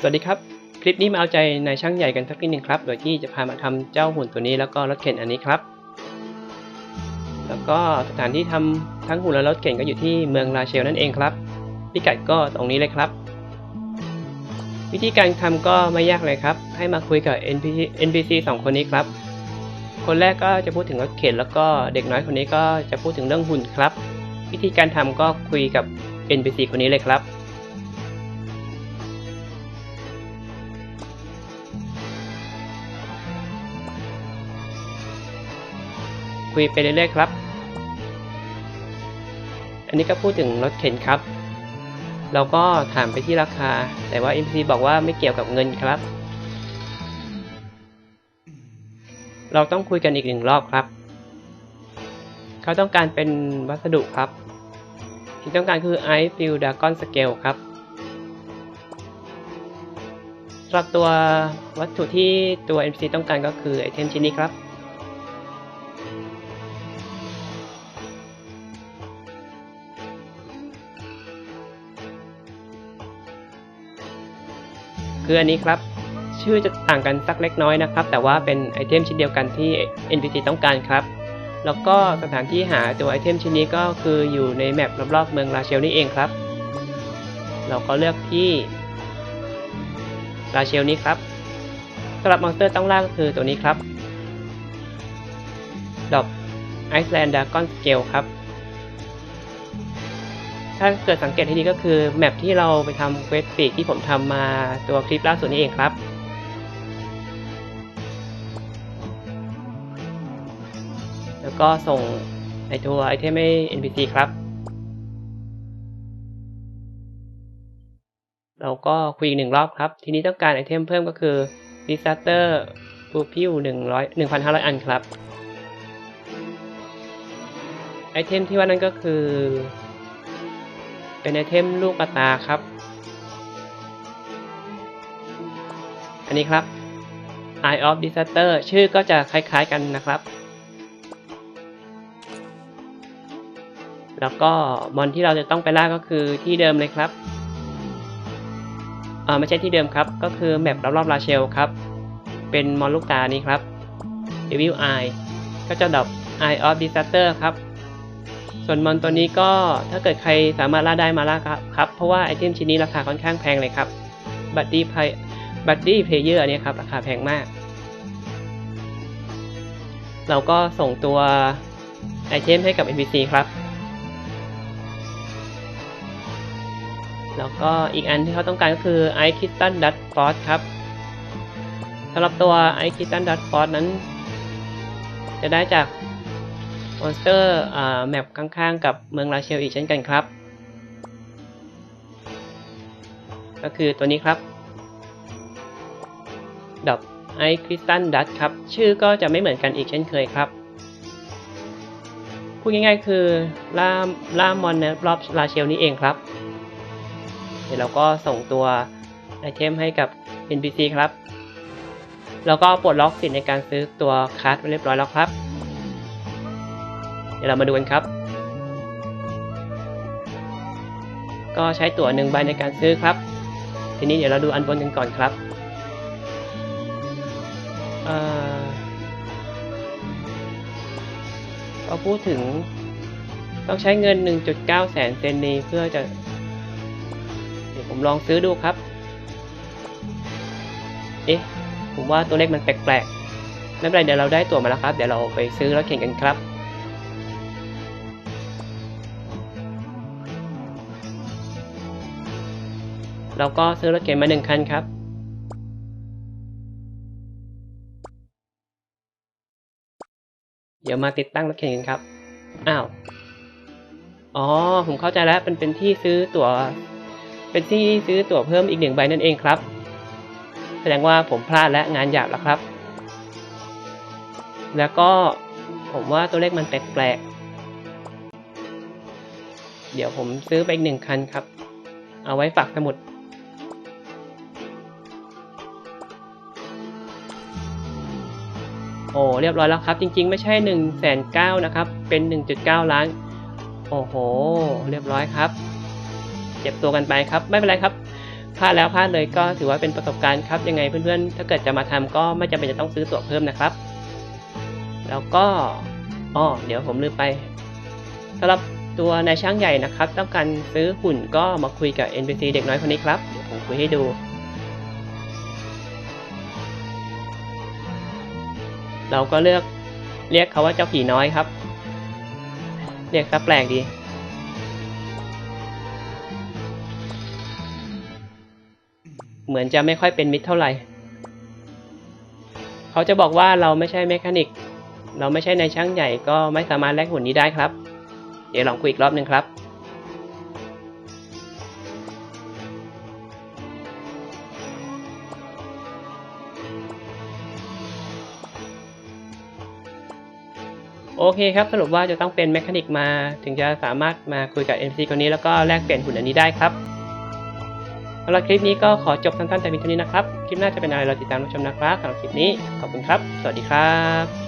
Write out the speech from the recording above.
สวัสดีครับ คลิปนี้มาเอาใจในช่างใหญ่กันสักนิดหนึ่งครับ โดยที่จะพามาทำเจ้าหุ่นตัวนี้แล้วก็รถเข็นอันนี้ครับ แล้วก็สถานที่ทำทั้งหุ่นและรถเข็นก็อยู่ที่เมืองราเชลนั่นเองครับ พิกัดก็ตรงนี้เลยครับ วิธีการทำก็ไม่ยากเลยครับ ให้มาคุยกับ NPC NPC สองคนนี้ครับ คนแรกก็จะพูดถึงรถเข็นแล้วก็เด็กน้อยคนนี้ก็จะพูดถึงเรื่องหุ่นครับ วิธีการทำก็คุยกับ NPC คนนี้เลยครับ คุยไปเรื่อยๆครับ อันนี้ก็พูดถึงรถเข็นครับ เราก็ถามไปที่ราคา แต่ว่า NPC บอกว่าไม่เกี่ยวกับเงินครับ เราต้องคุยกันอีกหนึ่งรอบครับ เขาต้องการเป็นวัสดุครับ ที่ต้องการคือ Ice f i e l Dragon Scale ครับสำหรับตัววัตถุที่ตัว NPC ต้องการก็คือไอเทมชิ้นนี้ครับ คืออันนี้ครับชื่อจะต่างกันสักเล็กน้อยนะครับ แต่ว่าเป็นไอเทมชิ้นเดียวกันที่ NPC ต้องการครับ แล้วก็สถานที่หาตัวไอเทมชิ้นนี้ก็คืออยู่ในแมปรอบๆเมืองราเชลนี่เองครับ เราก็เลือกที่ราเชลนี้ครับสำหรับมอนสเตอร์ต้องล่าก็คือตัวนี้ครับดอกไอซ์แลนด์ดากอนสเกลครับ ถ้าเกิดสังเกตให้ดีก็คือแมปที่เราไปทำเควสปีกที่ผมทำมาตัวคลิปล่าสุดนี้เองครับ แล้วก็ส่งไอตัวไอเทมให้ NPC ครับ เราก็คุยอีกหนึ่งรอบครับ ทีนี้ต้องการไอเทมเพิ่มก็คือ Disaster p u p i l 100 1,500 อันครับ ไอเทมที่ว่านั้นก็คือ เป็นไอเทมลูกตาครับ อันนี้ครับ Eye of Disaster ชื่อก็จะคล้ายๆกันนะครับ แล้วก็มอนที่เราจะต้องไปล่าก็คือที่เดิมเลยครับอ่าไม่ใช่ที่เดิมครับ ก็คือแมปรอบๆราเชลครับ เป็นมอนลูกตานี้ครับ Evil Eye ก็จะดรอป Eye of Disaster ครับ ส่วนมอนตัวนี้ก็ถ้าเกิดใครสามารถล่าได้มาล่าครับครับ เพราะว่าไอเทมชิ้นนี้ราคาค่อนข้างแพงเลยครับบัตตี้ไพบัตตี้เพลเยอร์อันนี้ครับราคาแพงมาก เราก็ส่งตัวไอเทมให้กับ NPC ครับ แล้วก็อีกอันที่เขาต้องการก็คือ i k i t t a n Dust Force ครับสำหรับตัว i k i t t a n Dust Force นั้น จะได้จาก มอนสเตอร์แมปข้างๆ กับเมืองราเชลอีกเช่นกันครับ ก็คือตัวนี้ครับดอบไอคริสตัลดัตครับ ชื่อก็จะไม่เหมือนกันอีกเช่นเคยครับพูดง่ายๆ คือล่าล่ามอนในรอบราเชลนี้เองครับ เดี๋ยวเราก็ส่งตัวไอเทมให้กับ NPC ครับ แล้วก็ปลดล็อกสิทธิ์ในการซื้อตัวคัสไปเรียบร้อยแล้วครับ เดี๋ยวเรามาดูกันครับ ก็ใช้ตั๋วหนึ่งใบในการซื้อครับ ทีนี้เดี๋ยวเราดูอันบนกันก่อนครับเอ่อก็พูดถึงต้องใช้เงิน 1.9 แสนเซนนีเพื่อจะเดี๋ยวผมลองซื้อดูครับ เอ๊ะ ผมว่าตัวเลขมันแปลกๆ ไม่เป็นไรเดี๋ยวเราได้ตั๋วมาแล้วครับ เดี๋ยวเราไปซื้อแล้วแข่งกันครับ เราก็ซื้อรถเข็นมาหนึ่งคันครับ เดี๋ยวมาติดตั้งรถเข็นกันครับ อ้าว อ๋อ ผมเข้าใจแล้วเป็นเป็นที่ซื้อตั๋ว เป็นที่ซื้อตั๋วเพิ่มอีกหนึ่งใบนั่นเองครับ แสดงว่าผมพลาดและงานหยาบแล้วครับ แล้วก็ผมว่าตัวเลขมันแปลกๆ เดี๋ยวผมซื้อไปอีกหนึ่งคันครับ เอาไว้ฝากสมุด โอ้เรียบร้อยแล้วครับ จริง ๆ ไม่ใช่1นึ่งแสนเก้านะครับ เป็น 1.9 ล้าน โอ้โห เรียบร้อยครับ เจ็บตัวกันไปครับ ไม่เป็นไรครับพลาดแล้วพลาดเลยก็ถือว่าเป็นประสบการณ์ครับ ยังไงเพื่อนๆ ถ้าเกิดจะมาทำก็ไม่จำเป็นจะต้องซื้อตั๋วเพิ่มนะครับ แล้วก็อ๋อเดี๋ยวผมลืมไปสำหรับตัวนายช่างใหญ่นะครับ ต้องการซื้อหุ่นก็มาคุยกับ NPC เด็กน้อยคนนี้ครับ เดี๋ยวผมคุยให้ดู เราก็เลือกเรียกเขาว่าเจ้าผีน้อยครับ เรียกซะแปลกดีเหมือนจะไม่ค่อยเป็นมิตรเท่าไหร่ เขาจะบอกว่าเราไม่ใช่เมคานิก เราไม่ใช่ในช่างใหญ่ก็ไม่สามารถแลกหุ่นนี้ได้ครับ เดี๋ยวลองคุยอีกรอบหนึ่งครับ โอเคครับ สรุปว่าจะต้องเป็นแมคานิกมา ถึงจะสามารถมาคุยกับ MC คนนี้แล้วก็แลกเปลี่ยนหุ่นอันนี้ได้ครับสำหรับคลิปนี้ก็ขอจบสั้นๆแต่เพียงเท่านี้นะครับ คลิปหน้าจะเป็นอะไรเราติดตามรับชมนะครับสำหรับคลิปนี้ขอบคุณครับ สวัสดีครับ